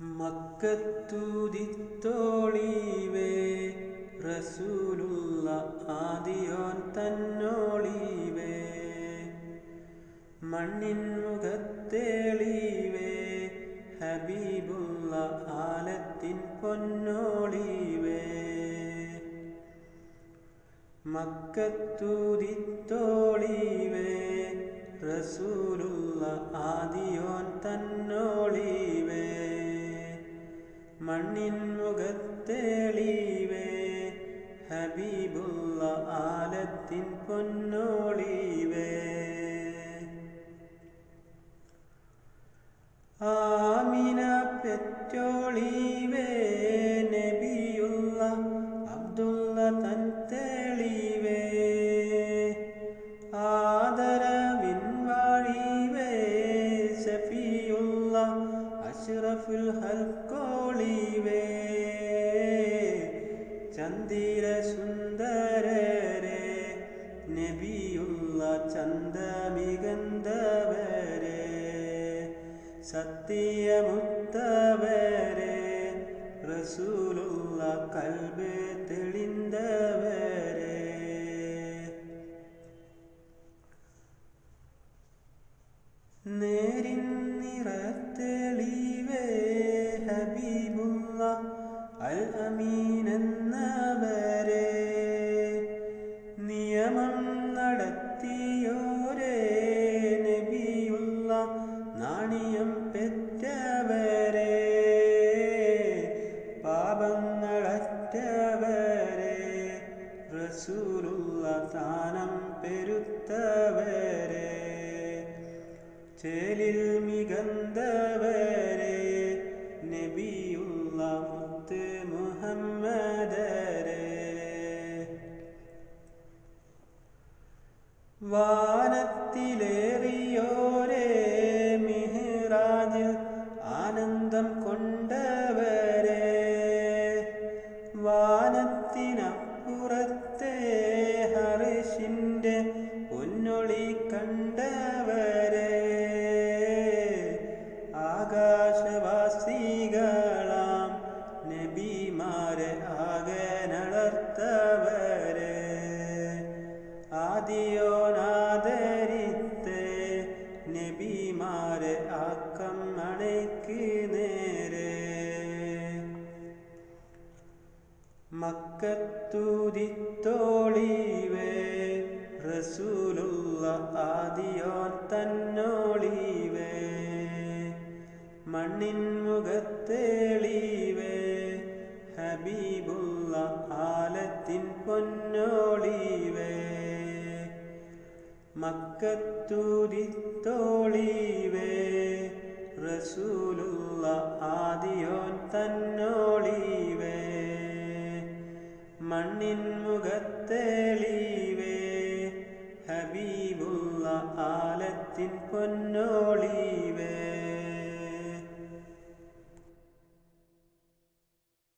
മക്കത്തൂതിത്തോളീവേ റസൂലുള്ള ആദിയോൻ തന്നോളീവേ. മണ്ണിൻ മുഖത്തേളീവേ ഹബീബുള്ള ആലത്തിൻ പൊന്നോളീവേ. മക്കത്തുതിത്തോളീവേ റസൂലുള്ള ആദിയോൻ തന്നോളീവേ. മണ്ണിൻ മുഖത്തേളീവേ ഹബീബുള്ള ആലത്തിൻ പൊന്നോളീവേ. ആമിന പെറ്റോളീവേ അഷ്റഫുൽ ഹൽക്കോളിവേ. ചന്ദിര സുന്ദരരെ നബിയുള്ള ചന്ദമികന്ധവരെ സത്യമുത്തവരെ റസൂലുള്ള കൽബ് തെളിന്തവരെ. നേരിൻ നിറത്തെളിവേ ഹബീബുള്ള അൽ അമീൻ എന്നവരെ നിയമം നടത്തിയോരേ നബിയുള്ള നാണിയം പെറ്റവരെ. പാപങ്ങളറ്റവരെ റസൂലുള്ള താനം പെരുത്തവരെ. ചേലിൽ വാനത്തിലേറിയോരേ മിഹ്റാജിൽ ആനന്ദം കൊണ്ടവരെ. വാനത്തിനപ്പുറത്തെ ഹർഷിന്റെ പൊന്നൊളി കണ്ടവരെ. ആകാശവാസികളാം നബിമാരെ ആകെ നടർത്തവരെ മക്കത്തൂതിത്തോളീവേ റസൂലുള്ള ആദിയോൻ തന്നോളീവേ. മണ്ണിൻ മുഖത്തേളീവേ ഹബീബുള്ള ആലത്തിൻ പൊന്നോളീവേ. മക്കത്തൂതിത്തോളീവേ മണ്ണിൻ മുഖത്തെളിവേ. ഹബീബുള്ള ആലത്തിൻ പൊന്നോളീവേ